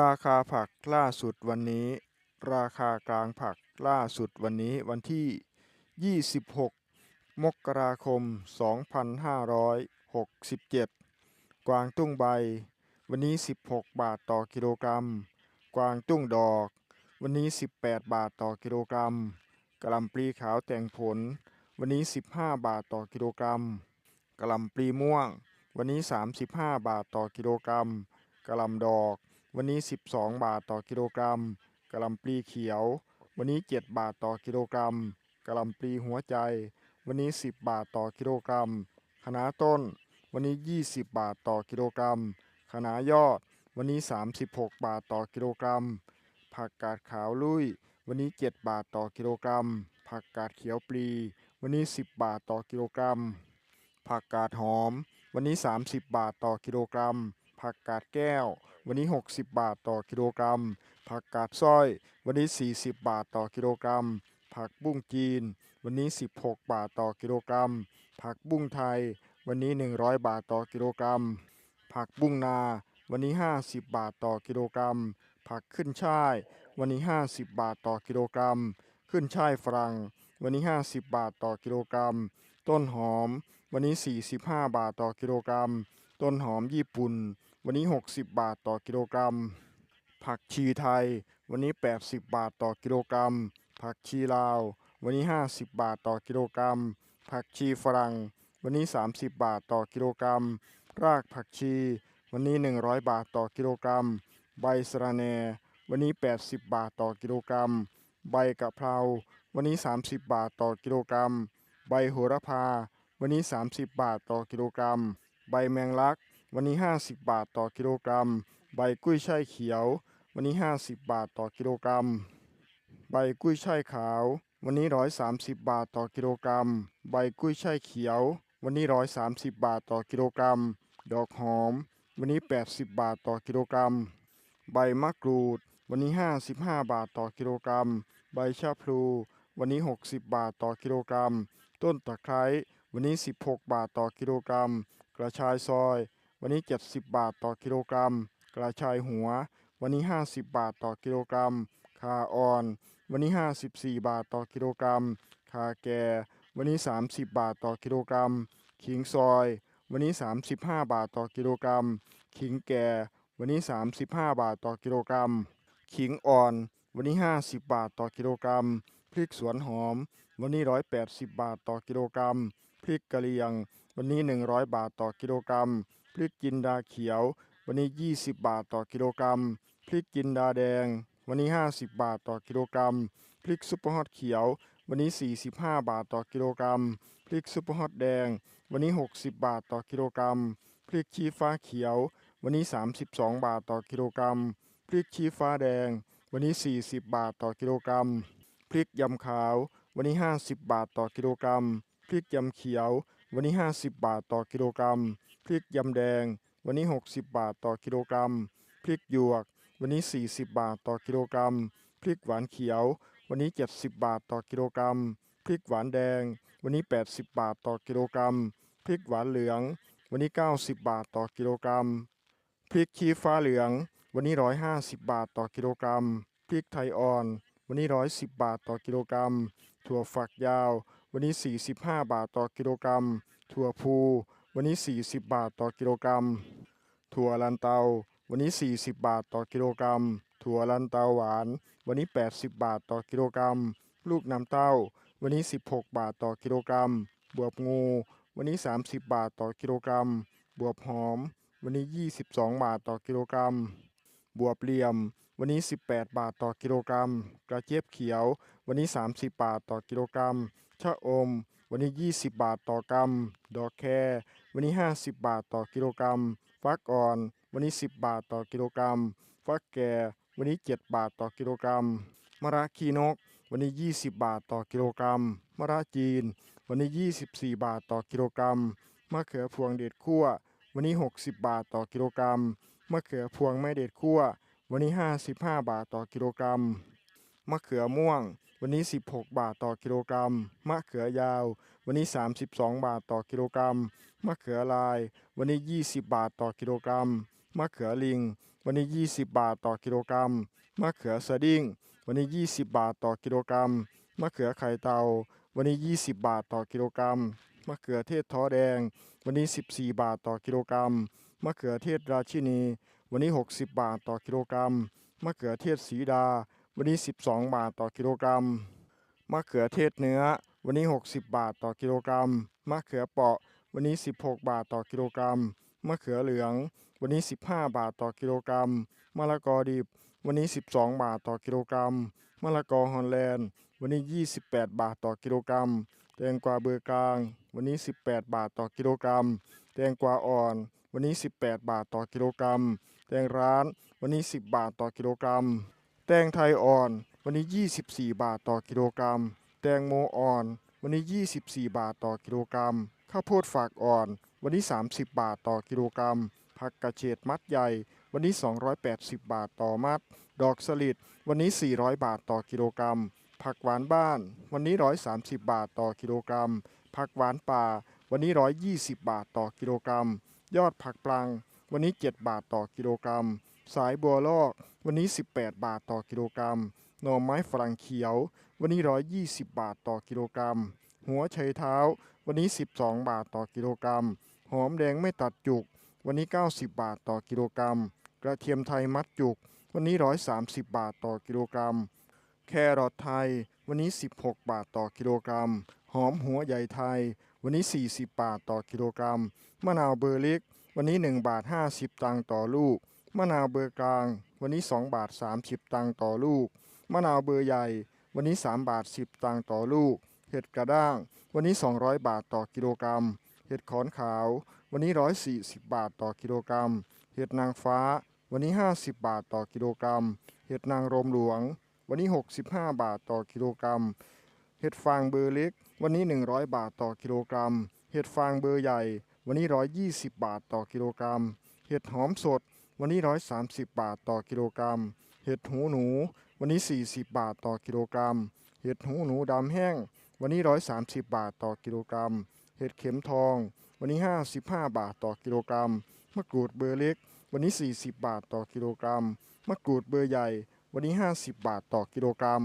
ราคาผักล่าสุดวันนี้ ราคากลางผักล่าสุดวันนี้วันที่ 26 มกราคม 2567 กวางตุ้งใบ วันนี้ 16 บาทต่อกิโลกรัม กวางตุ้งดอก วันนี้ 18 บาทต่อกิโลกรัมกระลำปลีขาวแต่งผล วันนี้ 15 บาทต่อกิโลกรัมกระลำปลีม่วง วันนี้ 35 บาทต่อกิโลกรัมกระลำดอก วันนี้ 12 บาทต่อกิโลกรัมกะหล่ำปลีเขียว วันนี้ 7 บาทต่อกิโลกรัมกะหล่ำปลีหัวใจ วันนี้ 10 บาทต่อกิโลกรัมคะน้าต้น วันนี้ 20 บาทต่อกิโลกรัมคะน้ายอด วันนี้ 36 บาทต่อกิโลกรัม ผักกาดขาวลุยวันนี้ 7 บาทต่อกิโลกรัม ผักกาดเขียวปลี วันนี้ 10 บาทต่อกิโลกรัม ผักกาดหอม วันนี้ 30 บาทต่อกิโลกรัม ผักกาดแก้ว วันนี้ 60 บาทต่อกิโลกรัม ผักกาดสร้อย วันนี้ 40 บาทต่อกิโลกรัม ผักบุ้งจีน วันนี้ 16 บาทต่อกิโลกรัม ผักบุ้งไทย วันนี้ 100 บาทต่อกิโลกรัม ผักบุ้งนา วันนี้ 50 บาทต่อกิโลกรัม ผักขึ้นช่าย วันนี้ 50 บาทต่อกิโลกรัม ขึ้นช่ายฝรั่ง วันนี้ 50 บาทต่อกิโลกรัม ต้นหอม วันนี้ 45 บาทต่อกิโลกรัม ต้นหอมญี่ปุ่น วันนี้ 60 บาทต่อกิโลกรัม ผักชีไทย วันนี้ 80 บาทต่อกิโลกรัม ผักชีลาว วันนี้ 50 บาทต่อกิโลกรัม ผักชีฝรั่ง วันนี้ 30 บาทต่อกิโลกรัม รากผักชี วันนี้ 100 บาทต่อกิโลกรัม ใบสะระแหน่ วันนี้ 80 บาทต่อกิโลกรัม ใบกะเพรา วันนี้ 30 บาทต่อกิโลกรัม ใบโหระพา วันนี้ 30 บาทต่อกิโลกรัม ใบแมงลัก วันนี้ 50 บาทต่อกิโลกรัม ใบกุ้ยช่ายเขียว วันนี้ 50 บาทต่อกิโลกรัม ใบกุ้ยช่ายขาว วันนี้ 130 บาทต่อกิโลกรัม ใบกุ้ยช่ายเขียว วันนี้ 130 บาทต่อกิโลกรัม ดอกหอม วันนี้ 80 บาทต่อกิโลกรัม ใบมะกรูด วันนี้ 55 บาทต่อกิโลกรัม ใบชะพลู วันนี้ 60 บาทต่อกิโลกรัม ต้นตะไคร้ วันนี้ 16 บาทต่อกิโลกรัม กระชายซอย วันนี้ 70 บาทต่อกิโลกรัม กระชายหัว วันนี้ 50 บาทต่อกิโลกรัม คาอ่อน วันนี้ 54 บาทต่อกิโลกรัม คาแก่ วันนี้ 30 บาทต่อกิโลกรัม ขิงซอย วันนี้ 35 บาทต่อกิโลกรัม ขิงแก่ วันนี้ 35 บาทต่อกิโลกรัม ขิงอ่อน วันนี้ 50 บาทต่อกิโลกรัม พริกสวนหอม วันนี้ 180 บาทต่อกิโลกรัม พริกกะเหรี่ยง วันนี้ 100 บาทต่อกิโลกรัม พริกจินดาเขียว วันนี้ 20 บาทต่อกิโลกรัม พริกจินดาแดง วันนี้ 50 บาทต่อกิโลกรัม พริกซุปเปอร์ฮอตเขียว วันนี้ 45 บาทต่อกิโลกรัม พริกซุปเปอร์ฮอตแดง วันนี้ 60 บาทต่อกิโลกรัม พริกชี้ฟ้าเขียว วันนี้ 32 บาทต่อกิโลกรัม พริกชี้ฟ้าแดง วันนี้ 40 บาทต่อกิโลกรัม พริกยำขาว วันนี้ 50 บาทต่อกิโลกรัม พริกยำเขียว วันนี้ 50 บาทต่อกิโลกรัม พริกยำแดง วันนี้ 60 บาทต่อกิโลกรัม พริกหยวก วันนี้ 40 บาทต่อกิโลกรัม พริกหวานเขียว วันนี้ 70 บาทต่อกิโลกรัม พริกหวานแดง วันนี้ 80 บาทต่อกิโลกรัม พริกหวานเหลือง วันนี้ 90 บาทต่อกิโลกรัม พริกชี้ฟ้าเหลือง วันนี้ 150 บาทต่อกิโลกรัม พริกไทยอ่อน วันนี้ 110 บาทต่อกิโลกรัม ถั่วฝักยาว วันนี้ 45 บาทต่อกิโลกรัม ถั่วพู วันนี้ 40 บาทต่อกิโลกรัม ถั่วลันเตา วันนี้ 40 บาทต่อกิโลกรัม ถั่วลันเตาหวาน วันนี้ 80 บาทต่อกิโลกรัม ลูกน้ำเต้า วันนี้ 16 บาทต่อกิโลกรัม บวบงู วันนี้ 30 บาทต่อกิโลกรัม บวบหอม วันนี้ 22 บาทต่อกิโลกรัม บวบเหลี่ยม วันนี้ 18 บาทต่อกิโลกรัม กระเจี๊ยบเขียว วันนี้ 30 บาทต่อกิโลกรัม ชะอม วันนี้ 20 บาทต่อกรัม ดอกแครวันนี้ 50 บาทต่อกิโลกรัม ฟักอ่อน วันนี้ 10 บาทต่อกิโลกรัม ฟักแก่วันนี้ 7 บาทต่อกิโลกรัม มะระขีนก วันนี้ 20 บาทต่อกิโลกรัม มะระจีน วันนี้ 24 บาทต่อกิโลกรัม มะเขือพวงเด็ดคั่ววันนี้ 60 บาทต่อกิโลกรัม มะเขือพวงไม่เด็ดคั่ววันนี้ 55 บาทต่อกิโลกรัม มะเขือม่วง วันนี้ 16 บาทต่อกิโลกรัม มะเขือยาว วันนี้ 32 บาทต่อกิโลกรัม มะเขือลาย วันนี้ 20 บาทต่อกิโลกรัม มะเขือลิง วันนี้ 20 บาทต่อกิโลกรัม มะเขือสดิ้ง วันนี้ 20 บาทต่อกิโลกรัม มะเขือไข่เตา วันนี้ 20 บาทต่อกิโลกรัม มะเขือเทศท้อแดง วันนี้ 14 บาทต่อกิโลกรัม มะเขือเทศราชินี วันนี้ 60 บาทต่อกิโลกรัม มะเขือเทศสีดา วันนี้ 12 บาทต่อกิโลกรัม มะเขือเทศเนื้อ วันนี้ 60 บาทต่อกิโลกรัม มะเขือเปราะ วันนี้ 16 บาทต่อกิโลกรัม มะเขือเหลือง วันนี้ 15 บาทต่อกิโลกรัม มะละกอดิบ วันนี้ 12 บาทต่อกิโลกรัม มะละกอฮอลแลนด์ วันนี้ 28 บาทต่อกิโลกรัม แตงกวาเบอร์กลาง วันนี้ 18 บาทต่อกิโลกรัม แตงกวาอ่อน วันนี้ 18 บาทต่อกิโลกรัม แตงร้าน วันนี้ 10 บาทต่อกิโลกรัม แตงไทยอ่อน วันนี้ 24 บาทต่อกิโลกรัม แตงโมอ่อน วันนี้ 24 บาทต่อกิโลกรัม ข้าวโพดฝากอ่อน วันนี้ 30 บาทต่อกิโลกรัม ผักกระเฉดมัดใหญ่ วันนี้ 280 บาทต่อมัด ดอกสลิด วันนี้ 400 บาทต่อกิโลกรัม ผักหวานบ้าน วันนี้ 130 บาทต่อกิโลกรัม ผักหวานป่า วันนี้ 120 บาทต่อกิโลกรัม ยอดผักปลัง วันนี้ 7 บาทต่อกิโลกรัม สายบัวลอก วันนี้ 18 บาทต่อกิโลกรัม หน่อไม้ฝรั่งเขียว วันนี้ 120 บาทต่อกิโลกรัม หัวไชเท้า วันนี้ 12 บาทต่อกิโลกรัม หอมแดงไม่ตัดจุก วันนี้ 90 บาทต่อกิโลกรัม กระเทียมไทยมัดจุก วันนี้ 130 บาทต่อกิโลกรัม แครอทไทย วันนี้ 16 บาทต่อกิโลกรัม หอมหัวใหญ่ไทย วันนี้ 40 บาทต่อกิโลกรัม มะนาวเบอร์เล็กวันนี้ 1 บาท 50 ตังค์ต่อลูก มะนาวเบอร์กลาง วันนี้ 2 บาท 30 ตังค์ต่อลูก มะนาวเบอร์ใหญ่ วันนี้ 3 บาท 10 ตังค์ต่อลูก เห็ดกระด้าง วันนี้ 200 บาทต่อกิโลกรัม เห็ดขอนขาว วันนี้ 140 บาทต่อกิโลกรัม เห็ดนางฟ้า วันนี้ 50 บาทต่อกิโลกรัม เห็ดนางรมหลวง วันนี้ 65 บาทต่อกิโลกรัม เห็ดฟางเบอร์เล็ก วันนี้ 100 บาทต่อกิโลกรัม เห็ดฟางเบอร์ใหญ่ วันนี้ 120 บาทต่อกิโลกรัม เห็ดหอมสด วันนี้ 130 บาทต่อกิโลกรัม เห็ดหูหนู วันนี้ 40 บาทต่อกิโลกรัม เห็ดหูหนูดำแห้ง วันนี้ 130 บาทต่อกิโลกรัม เห็ดเข็มทอง วันนี้ 55 บาทต่อกิโลกรัม มะกรูดเบอร์เล็ก วันนี้ 40 บาทต่อกิโลกรัม มะกรูดเบอร์ใหญ่ วันนี้ 50 บาทต่อกิโลกรัม